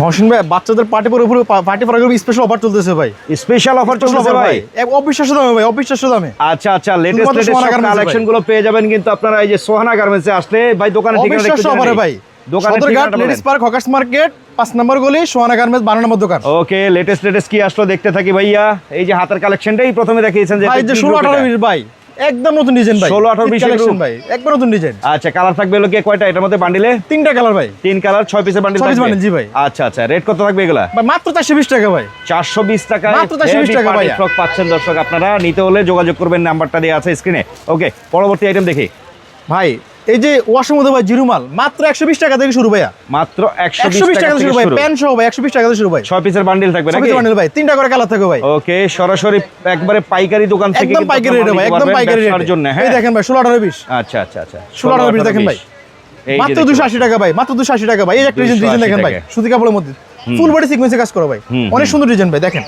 মহসিন ভাই বাচ্চাদের পার্টি পরে উপরে পার্টি পরে স্পেশাল অফার চলতেছে ভাই। স্পেশাল অফার offer ভাই। এক অবিশ্বাস্য দামে ভাই অবিশ্বাস্য দামে। আচ্ছা আচ্ছা লেটেস্ট লেটেস্ট কালেকশনগুলো পেয়ে যাবেন কিন্তু আপনারা এই যে সোহানা গার্মেন্টসে আসলে ভাই দোকানে ঠিকানা একটু অবিশ্বাস্য জেনে অফারে ভাই। Sadarghat ladies park hawkers market পাঁচ নম্বর গলি সোহানা গার্মেন্টস বারো নম্বর দোকান। ওকে লেটেস্ট লেটেস্ট কি আসলো দেখতে থাকি ভাইয়া। এই যে হাতের কালেকশনটাই প্রথমে দেখিয়েছেন যে ষোলো আঠারো? বিশ ভাই। একদম নতুন ডিজাইন ভাই। 16, 18, 20 কালেকশন ভাই একদম নতুন ডিজাইন আচ্ছা কালার থাকবে হলো কি কয়টা? এটার মধ্যে বান্ডিলে তিনটা কালার ভাই। তিন কালার ছয় পিসের বান্ডিল থাকবে? বান্ডিল জি ভাই। আচ্ছা আচ্ছা রেট কত থাকবে এগুলা? ভাই মাত্র চারশো বিশ টাকা ভাই। চারশো বিশ টাকা মাত্র 420 টাকা ভাই ফ্রক পাচ্ছেন দর্শক আপনারা। নিতে হলে যোগাযোগ করবেন নাম্বারটা দেওয়া আছে স্ক্রিনে ওকে পরবর্তী আইটেম দেখি। ভাই এই যে ওয়াশের মধ্যে ভাই জিরুমাল মাত্র একশো বিশ টাকা থেকে শুরু ভাইয়া। মাত্র একশো বিশ টাকা শুরু ভাই প্যান সহ ভাই একশো বিশ টাকা থেকে শুরু ভাই। ছয় পিসের বান্ডিল থাকবে নাকি? সবই বান্ডেল ভাই তিনটা করে কালার থাকবে ভাই। ওকে সরাসরি একবারে পাইকারি দোকান থেকে একদম পাইকারি রেট ভাই একদম পাইকারি রেট জন্য এই হ্যাঁ? দেখেন ভাই ষোলো আঠারো বিশ। আচ্ছা আচ্ছা আচ্ছা ষোলো আঠারো বিশ দেখেন ভাই। মাত্র দুশো। আশি টাকা ভাই মাত্র দুশো আশি টাকা ভাই। এই একটা ডিজাইন 280 ডিজাইন দেখেন ভাই সুতি কাপড়ের মধ্যে। ফুল বডি সিকোয়েন্সে কাজ করো ভাই। অনেক সুন্দর ডিজাইন ভাই দেখেন।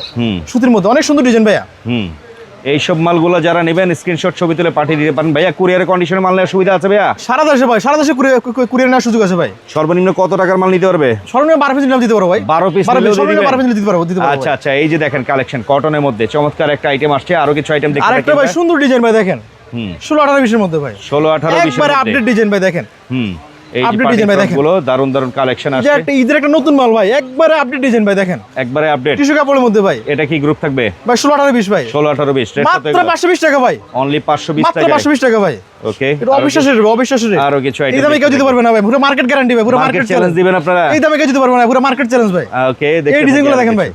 সুতির মধ্যে অনেক সুন্দর ডিজাইন ভাইয়া। এইসব মালগুলো যারা নেবেন স্ক্রিনশট ছবি তুলে পাঠিয়ে দিতে পারেন। ভাইয়া কুরিয়ারের কন্ডিশনে মাল নেওয়ার সুবিধা আছে ভাইয়া? সারা দেশে ভাই সারা দেশে কুরিয়ার নেওয়ার সুযোগ আছে ভাই। সর্বনিম্ন কত টাকার মাল নিতে পারবে? সর্বনিম্ন বারো পিস নিলাম দিতে পারো ভাই। বারো পিস বারো পিস দিতে পারব? পারব আচ্ছা আচ্ছা এই যে দেখেন কালেকশন কটনের মধ্যে। চমৎকার একটা আইটেম আসছে আরও কিছু আইটেম দেখতে আর একটা ভাই সুন্দর ডিজাইন ভাই দেখেন। হুম। ষোলো আঠারো বিশের মধ্যে ভাই। ষোলো আঠারো একবারে আপডেট ডিজাইন ভাই দেখেন। হুম। ভাই দেখেন। গুলো দারুণ দারুণ কালেকশন যে একটা ঈদের একটা নতুন মাল ভাই একবারে আপডেট ডিজাইন ভাই দেখেন। একবারে আপডেট টিস্যু কাপড়ের মধ্যে ভাই। এটা কি গ্রুপ থাকবে? ভাই ষোলো আঠারো বিশ ভাই। ষোলো আঠারো বিশ মাত্র পাঁচশো বিশ টাকা ভাই। অনলি পাঁচশো বিশ মাত্র টাকা পাঁচশো বিশ টাকা ভাই। ওকে এটা অবিশ্বাসের অবিশ্বাসের আরও কিছু এই দামে কেউ দিতে পারবে না ভাই পুরো মার্কেট গ্যারান্টি ভাই পুরো মার্কেট চ্যালেঞ্জ চ্যালেঞ্জ দিবেন আপনারা? এই দামে কেউ দিতে পারবে না পুরো মার্কেট চ্যালেঞ্জ ভাই। ওকে এই ডিজাইনগুলো দেখেন ভাই।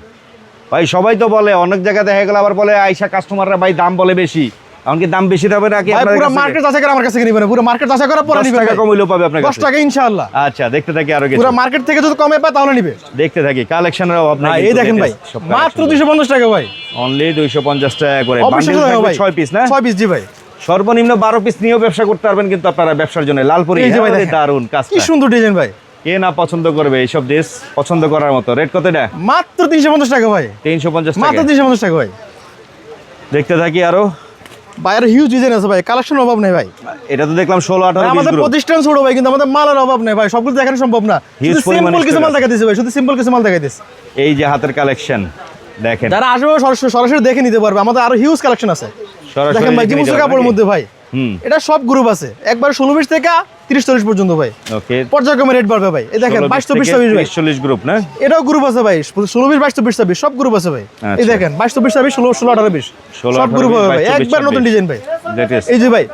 ভাই সবাই তো বলে অনেক জায়গায় দেখা গেল আবার বলে আইসা কাস্টমাররা ভাই দাম বলে বেশি। এমনকি দাম বেশি হবে নাকি পুরো মার্কেট করে আমার কাছে নিবেন পুরো মার্কেট পরে 10 নিবেন টাকা পাবে আপনার কাছে। টাকা ইনশাআল্লাহ। আচ্ছা দেখতে থাকি আরও কিছু। পুরো মার্কেট থেকে যদি কমে পায় তাহলে নিবে। দেখতে থাকি কালেকশনের অভাব নাই এই দেখেন ভাই মাত্র দুইশো পঞ্চাশ টাকা ভাই। অনলি 250 টাকা করে। অবিশ্বাস্য বান্ডিল দামে থাকবে ভাই 6 পিস না? ছয় পিস জি ভাই। সর্বনিম্ন 12 পিস নিয়েও ব্যবসা করতে পারবেন কিন্তু আপনারা ব্যবসার জন্য। লালপুরি হ্যাঁ, দেখেন। কি সুন্দর ডিজাইন ভাই। কে না পছন্দ করবে এইসব ড্রেস পছন্দ করার মতো। রেট কত এটা? মাত্র তিনশো পঞ্চাশ টাকা ভাই। 350 মাত্র টাকা। তিনশো পঞ্চাশ টাকা ভাই। দেখতে থাকি আরও। বাইরে হিউজ ডিজাইন আছে ভাই কালেকশন অভাব নেই ভাই। এটা তো দেখলাম 16 18 20 আমাদের প্রতিষ্ঠান ছোট ভাই কিন্তু আমাদের মালের অভাব নেই ভাই সবগুলো দেখানো সম্ভব না। সিম্পল কিছু মাল দেখা দিচ্ছে ভাই শুধু সিম্পল কিছু মাল দেখা দিচ্ছে এই যে হাতের কালেকশন দেখেন। যারা আসবে সরাসরি সরাসরি দেখে নিতে পারবে আমাদের আরও হিউজ কালেকশন আছে। সরাসরি দেখেন ভাই জিমসের কাপড়ের মধ্যে ভাই। এটা সব গ্রুপ আছে। একবার ষোলো বিশ থেকে তিরিশ চল্লিশ পর্যন্ত ভাই। পর্যায়ক্রমে রেট বাড়বে ভাই। এই দেখেন বাইশ চব্বিশ ছাব্বিশ ভাই। 40 গ্রুপ না? এটাও গ্রুপ আছে ভাই। ষোলো বিশ বাইশ চব্বিশ ছাব্বিশ সব গ্রুপ আছে ভাই। এই আচ্ছা। দেখেন বাইশ চব্বিশ ছাব্বিশ ষোলো ষোলো আঠারো বিশ। সব গ্রুপ হবে ভাই। একবার নতুন ডিজাইন ভাই। এই যে ভাই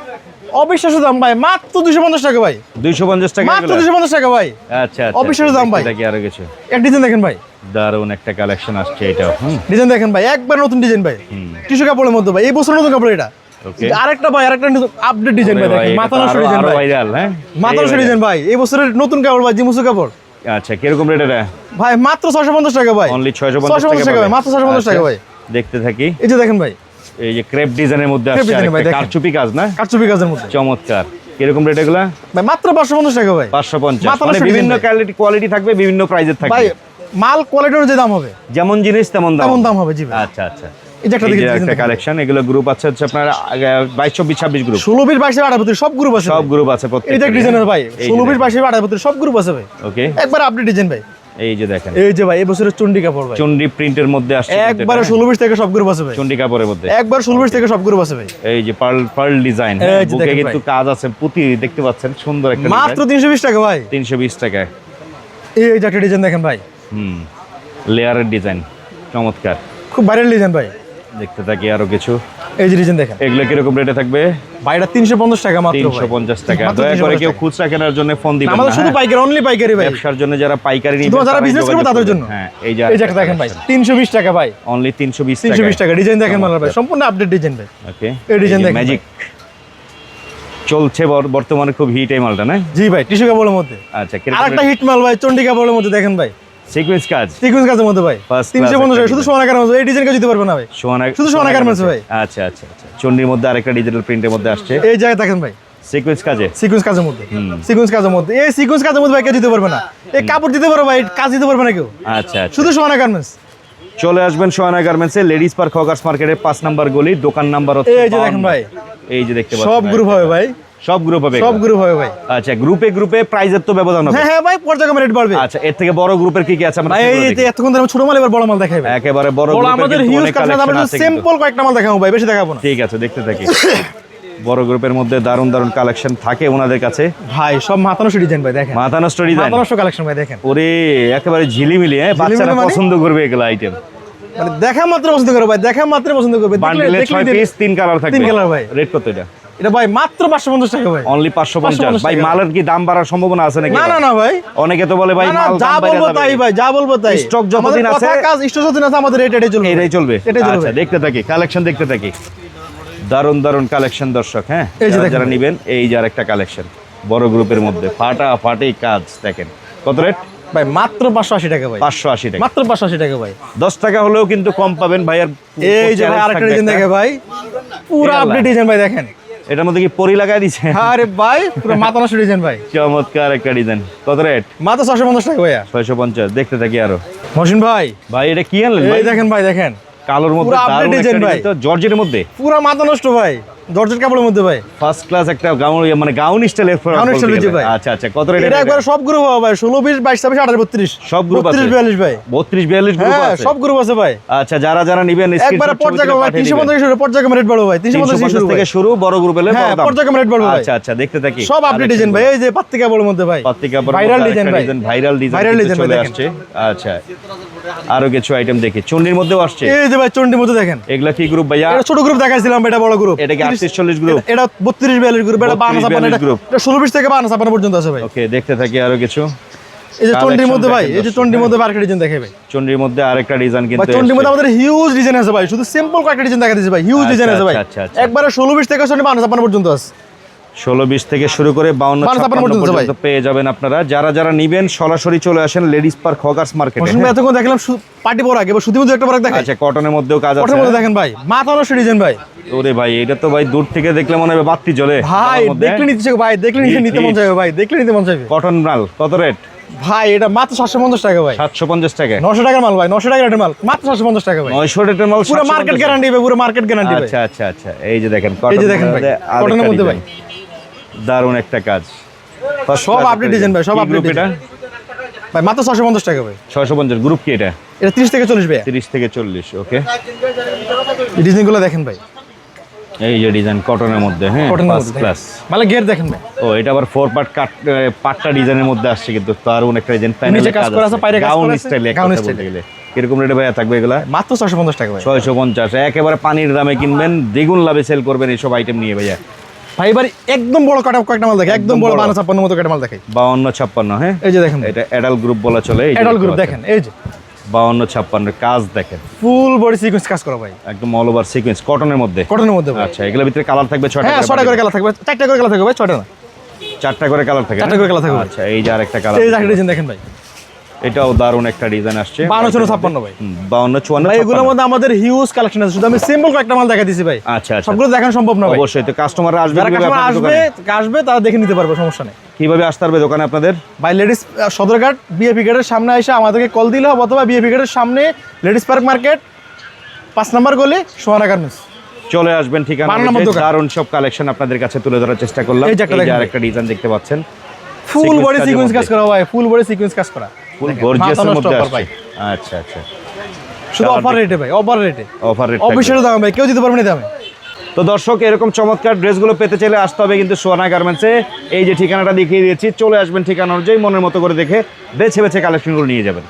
দাম ভাই মাত্র দুশো পঞ্চাশ টাকা ভাই। 250 টাকা মাত্র দুশো পঞ্চাশ টাকা ভাই। আচ্ছা আচ্ছা দাম ভাই। দেখতে আরও কিছু। এক ডিজাইন দেখেন ভাই। দারুণ একটা কালেকশন আসছে এটাও ডিজাইন দেখেন ভাই একবার নতুন ডিজাইন ভাই। টিস্যু কাপড়ের মধ্যে ভাই এই বছর নতুন কাপড় এটা. আরেকটা ভাই আরেকটা আপডেট ডিজাইন ভাই দেখেন মাথা নষ্ট ডিজাইন ভাই। ভাইরাল হ্যাঁ? মাথা নষ্ট ডিজাইন ভাই এই বছরের নতুন কাপড় ভাই জিমুসু কাপড়। আচ্ছা কীরকম রেট এটা? ভাই মাত্র টাকা ভাই। অনলি 650 টাকা ভাই মাত্র ছয়শো পঞ্চাশ টাকা ভাই। দেখতে থাকি। এই যে দেখেন ভাই। এই যে ক্রেপ ডিজাইনের মধ্যে আসছে design ভাই, আরেকটা দেখেন। কারচুপি কাজ না? কাটচুপি কাজের মধ্যে। চমৎকার। কীরকম রেট এগুলা? ভাই মাত্র পাঁচশো পঞ্চাশ টাকা ভাই। 550 মানে বিভিন্ন কোয়ালিটি কোয়ালিটি থাকবে বিভিন্ন প্রাইজের ভাই থাকবে। মাল কোয়ালিটি অনুযায়ী দাম হবে। যেমন জিনিস তেমন দাম তেমন দাম হবে জি আচ্ছা আচ্ছা। যে একটা এই যে দেখেন একটা কালেকশন এগুলো গ্রুপ আছে হচ্ছে আপনার বাইশ চব্বিশ ছাব্বিশ গ্রুপ ষোলো বিশ বাইশের আঠারো সব গ্রুপ আছে সব ভাই। গ্রুপ আছে এই ডিজাইনের ভাই। ষোলো বিশ দেখেন। আঠারো সব গ্রুপ আছে ভাই। ওকে একবার আপডেট ডিজাইন ভাই। এই যে দেখেন। এই যে ভাই এই বছরের চন্ডি কাপড় ভাই। চন্ডি প্রিন্টের মধ্যে আসছে একবারে বিশ থেকে সব গ্রুপ আছে ভাই। চন্ডি কাপড়ের মধ্যে। একবার ষোলো বিশ থেকে সব গ্রুপ আছে ভাই। এই যে পার্ল পার্ল ডিজাইন বুকে কিন্তু কাজ আছে পুঁতি দেখতে পাচ্ছেন সুন্দর একটা মাত্র তিনশো বিশ টাকা ভাই। তিনশো বিশ টাকা। এই যে একটা ডিজাইন দেখেন ভাই। হুম লেয়ারের ডিজাইন চমৎকার। খুব ভাইরাল ডিজাইন ভাই। দেখতে থাকি আরও কিছু। এই যে ডিজাইন দেখেন। এগুলো কীরকম রেটে থাকবে? এটা তিনশো পঞ্চাশ টাকা মাত্র তিনশো। পঞ্চাশ টাকা। দয়া করে কেউ খুচরা কেনার জন্য ফোন দিবেন আমাদের শুধু হ্যাঁ? পাইকারি অনলি পাইকারি ভাই। ব্যবসার জন্য যারা পাইকারি নিবেন যারা বিজনেস করবে তাদের জন্য। হ্যাঁ এই যে এই দেখেন ভাই তিনশো বিশ টাকা ভাই। অনলি তিনশো বিশ তিনশো বিশ টাকা ডিজাইন দেখেন মালার ভাই সম্পূর্ণ আপডেট ডিজাইন ভাই। ওকে এই design দেখেন ম্যাজিক চলছে বর- বর্তমানে খুব হিট এই মালটা না? জি ভাই টিস্যু কাপড়ের মধ্যে। আচ্ছা আরেকটা হিট মাল ভাই চন্ডি কাপড়ের মধ্যে দেখেন ভাই। সিকোয়েন্স কাজ। সিকুয়েন্স কাজের মধ্যে ভাই। শুধু সোনা এই ডিজাইন কাজ দিতে পারবে না ভাই। সোহানা শুধু garments ভাই। আচ্ছা আচ্ছা আচ্ছা চন্ডির মধ্যে আরেকটা ডিজিটাল প্রিন্টের মধ্যে আসছে। এই জায়গায় দেখেন ভাই। সিকোয়েন্স কাজে। সিকুয়েন্স কাজের মধ্যে। সিকুয়েন্স কাজের মধ্যে। এই সিকুয়েন্স কাজের মধ্যে ভাই কেউ দিতে পারবে না। এই কাপড় দিতে পারবে ভাই কাজ দিতে পারবে না কেউ। আচ্ছা আচ্ছা। শুধু সোনা চলে আসবেন সোহানা গার্মেন্টসে লেডিস পার্ক হকার্স মার্কেটের পাঁচ নাম্বার গলি দোকান নাম্বার হচ্ছে এই যে দেখেন ভাই। এই যে দেখতে সব গ্রুপ হবে ভাই। সব গ্রুপ হবে সব গ্রুপ হবে ভাই। আচ্ছা গ্রুপে গ্রুপে প্রাইজের তো ব্যবধান হবে। হ্যাঁ হ্যাঁ ভাই পর্যায়ক্রমে রেট বাড়বে। আচ্ছা এর থেকে বড় গ্রুপের কি কি আছে আমরা ভাই এই এতক্ষণ ধরে ছোট মাল এবার বড় মাল দেখাই একেবারে বড় আমাদের হিউজ কালেকশন আছে সিম্পল কয়েকটা মাল দেখাবো ভাই বেশি দেখাবো না। ঠিক আছে দেখতে থাকি। বড় গ্রুপের মধ্যে দারুণ দারুণ কালেকশন থাকে ওনাদের কাছে। ভাই সব মাথা নষ্ট ডিজাইন ভাই দেখেন। মাথা নষ্ট ডিজাইন কালেকশন ভাই দেখেন। ওরে একেবারে ঝিলিমিলি হ্যাঁ? বাচ্চারা মানে? পছন্দ করবে এগুলো আইটেম মানে দেখা মাত্র পছন্দ করবে ভাই দেখা মাত্র পছন্দ করবে। বান্ডিলে। পিস তিন কালার থাকবে। তিন colour ভাই। রেট কত এটা? এটা ভাই মাত্র পাঁচশো পঞ্চাশ টাকা ভাই। অনলি পাঁচশো পঞ্চাশ। 550 ভাই মালের কি দাম বাড়ার সম্ভাবনা আছে নাকি না না না ভাই। অনেকে তো বলে ভাই মাল যা বলব তাই ভাই যা বলব তাই। Stock যতদিন আমাদের কথা, কাজ স্টোর যতদিন আছে আমাদের রেট এটাই চলবে। এটাই চলবে। আচ্ছা দেখতে থাকি কালেকশন দেখতে থাকি। দারুণ দারুণ কালেকশন দর্শক হ্যাঁ? যারা। নিবেন এই যার একটা কালেকশন বড় গ্রুপের মধ্যে। ফাটা ফাটি কাজ দেখেন। কত রেট ভাই মাত্র পাঁচশো আশি টাকা ভাই। পাঁচশো আশি টাকা। মাত্র পাঁচশো আশি টাকা ভাই। দশ টাকা হলেও কিন্তু কম পাবেন ভাই আর এই যে ভাই আরেকটা ডিজাইন দেখে ভাই। পুরো আপডেট ডিজাইন ভাই দেখেন। এটার মধ্যে কি পরি লাগাই দিছে? আরে ভাই পুরো মাথা নষ্ট ডিজাইন ভাই। চমৎকার একটা ডিজাইন। কত রেট? মাথা ছশো পঞ্চাশ টাকা ভাইয়া। ছয়শো পঞ্চাশ দেখতে থাকি আরও। মহসিন ভাই। ভাই এটা কি আনলেন ভাই? দেখেন ভাই দেখেন। কালোর মধ্যে দারুণ একটা ভাই। তো জর্জের মধ্যে? পুরো মাথা নষ্ট ভাই। দরজার কাপড়ের মধ্যে ভাই। ফার্স্ট ক্লাস একটা গাউন মানে গাউন Gown style হচ্ছে ভাই। আচ্ছা আচ্ছা কত রেট এটা একবার সব গ্রুপ হবে ভাই ষোলো বিশ বাইশ ছাব্বিশ আঠাশ বত্রিশ। সব group আছে? বত্রিশ বিয়াল্লিশ ভাই। বত্রিশ বিয়াল্লিশ গ্রুপ আছে। সব গ্রুপ আছে ভাই। আচ্ছা যারা যারা নিবেন একবারে পর্যায়ক্রমে ভাই তিনশো পঞ্চাশ শুরু পর্যায়ক্রমে রেট ভাই তিনশো পঞ্চাশ শুরু থেকে শুরু বড় গ্রুপ এলে হ্যাঁ, পর্যায়ক্রমে rate বাড়বে ভাই। আচ্ছা আচ্ছা দেখতে থাকি। সব আপডেট ডিজাইন ভাই এই যে পাত্তি কাপড়ের মধ্যে ভাই। পত্রিকা ভাইরাল ডিজাইন ভাই। ভাইরাল ডিজাইন design চলে আসছে। আচ্ছা আরও কিছু আইটেম দেখি। চন্ডির মধ্যেও আসছে? এই যে ভাই চন্ডির মধ্যে দেখেন। এগুলা কি গ্রুপ ভাইয়া? এটা ছোট গ্রুপ দেখাইছিলাম এটা বড় গ্রুপ এটা কি আটত্রিশ চল্লিশ গ্রুপ এটা বত্রিশ বিয়াল্লিশ গ্রুপ এটা 32, বান্ন ছাপান্ন 42 এটা group। এটা ষোলো বিশ থেকে বান্ন ছাপান্ন পর্যন্ত আছে ভাই। ওকে দেখতে থাকি আরও কিছু। এই যে চন্ডির মধ্যে ভাই এই যে চন্ডির মধ্যে আরেকটা ডিজাইন দেখে ভাই। চন্ডির মধ্যে আরেকটা ডিজাইন ভাই চন্ডির মধ্যে আমাদের হিউজ ডিজাইন আছে ভাই শুধু সিম্পল কয়েকটা ডিজাইন দেখা দিয়েছে ভাই হিউজ আচ্ছা, ডিজাইন আছে ভাই। আচ্ছা, আচ্ছা। একবারে ষোলো বিশ থেকে চন্ডি বান্ন ছাপান্ন পর্যন্ত আছে। ষোলো বিশ থেকে শুরু করে বাউন্ন পর্যন্ত পেয়ে যাবেন আপনারা। যারা যারা নিবেন সরাসরি চলে আসেন লেডিস পার্ক হকার্স মার্কেটে এতক্ষণ দেখলাম পার্টি পরা মধ্যে একটা দেখাই। আচ্ছা কটনের মধ্যেও কাজ আছে। মধ্যে দেখেন ভাই মাথা নষ্ট ডিজাইন ভাই। ওরে ভাই এটা তো ভাই দূর থেকে দেখলে মনে হবে বাতি জ্বলে ভাই দেখলে নিতে ভাই দেখলে নিতে নিতে মন চাইবে ভাই দেখলে নিতে মন চাইবে। কটন মাল কত রেট ভাই এটা মাত্র সাতশো পঞ্চাশ টাকা ভাই। সাতশো পঞ্চাশ টাকা। নশো টাকার মাল ভাই নশো টাকার মাল মাত্র সাতশো পঞ্চাশ টাকা ভাই। নয়শো রেটের মাল পুরো মার্কেট গ্যারান্টি ভাই পুরো মার্কেট গ্যারান্টি আচ্ছা আচ্ছা আচ্ছা এই যে দেখেন এই যে দেখেন ভাই, কটনের মধ্যে ভাই। দারুণ একটা কাজ। সব আপডেট ডিজাইন ভাই সব আপডেট এটা? ভাই মাত্র ছশো পঞ্চাশ টাকা ভাই। ছয়শো পঞ্চাশ গ্রুপ কি এটা? এটা তিরিশ থেকে চল্লিশ ভাই। তিরিশ থেকে চল্লিশ ওকে ডিজাইনগুলো দেখেন ভাই। এই যে ডিজাইন কটনের মধ্যে হ্যাঁ কটনের ফার্স্ট ক্লাস মানে গেট দেখেন ভাই। ও এটা আবার ফোর পার্ট কাট পাটটা ডিজাইনের মধ্যে আসছে কিন্তু একটা ডিজাইন কাজ করা আছে, বাইরে কাজ গাউন করা আছে, স্টাইলে গেলে। কীরকম রেটে ভাইয়া থাকবে এগুলা? মাত্র ছশো পঞ্চাশ টাকা ভাই। ছয়শো পঞ্চাশ একেবারে পানির দামে কিনবেন দ্বিগুণ লাভে সেল করবেন এইসব আইটেম নিয়ে ভাইয়া। ভাই এবার একদম বড় কটা কয়েকটা মাল দেখে একদম বড়। বান্ন ছাপ্পান্ন মতো কয়েকটা মাল দেখাই। বাউন্ন ছাপ্পান্ন হ্যাঁ? এই যে দেখেন। এটা অ্যাডাল গ্রুপ বলা চলে এডাল গ্রুপ দেখেন এই যে। বাউন্ন ছাপ্পান্ন কাজ দেখেন। ফুল বডি সিকোয়েন্স কাজ করা ভাই। একদম অল ওভার সিকোয়েন্স কটনের মধ্যে। কটনের মধ্যে আচ্ছা এগুলোর ভিতরে কালার থাকবে ছয়টা হ্যাঁ ছটা করে কালার থাকবে। চারটা করে কালার থাকবে ভাই ছটা না। চারটা করে কালার থাকে চারটা করে কালার থাকবে। আচ্ছা এই যে আরেকটা কালার এই যে দেখেন ভাই। এটাও দারুণ একটা ডিজাইন আসছে। ছাপ্পান্ন ভাই। বাউন্ন চুয়ান্ন এগুলোর মধ্যে আমাদের হিউজ কালেকশন আছে। শুধু আমি সিম্পল কয়েকটা মাল দেখা দিছি ভাই। আচ্ছা আচ্ছা। সবগুলো দেখানো সম্ভব না অবশ্যই তো কাস্টমাররা আসবে কাস্টমার আসবে আসবে তারা দেখে নিতে পারবে সমস্যা নেই। কীভাবে আসতে পারবে দোকানে আপনাদের? লেডিস সদরঘাট বিএপি গেটের সামনে এসে আমাদেরকে কল দিলে হবে অথবা বিএপি গেটের সামনে লেডিস পার্ক মার্কেট পাঁচ নম্বর গলি সোহানা গার্মেন্টস চলে আসবেন ঠিকানা দারুণ সব কালেকশন আপনাদের কাছে তুলে ধরার চেষ্টা করলাম। এই যে একটা আরেকটা ডিজাইন দেখতে পাচ্ছেন। ফুল বডি সিকোয়েন্স কাজ করা ভাই ফুল বডি সিকোয়েন্স কাজ করা। ফুল গর্জিয়াস গর্জিয়াসের মধ্যে আছে আসছে। আচ্ছা আচ্ছা। শুধু অফার রেটে ভাই অফার রেটে অফার রেট অফিশিয়াল দাম ভাই কেউ দিতে পারবে না দাম দামে। তো দর্শক এরকম চমৎকার ড্রেসগুলো পেতে চাইলে আসতে হবে কিন্তু সোয়ানা গার্মেন্টসে এই যে ঠিকানাটা দেখিয়ে দিয়েছি চলে আসবেন ঠিকানা অনুযায়ী মনের মতো করে দেখে বেছে বেছে কালেকশনগুলো নিয়ে যাবেন।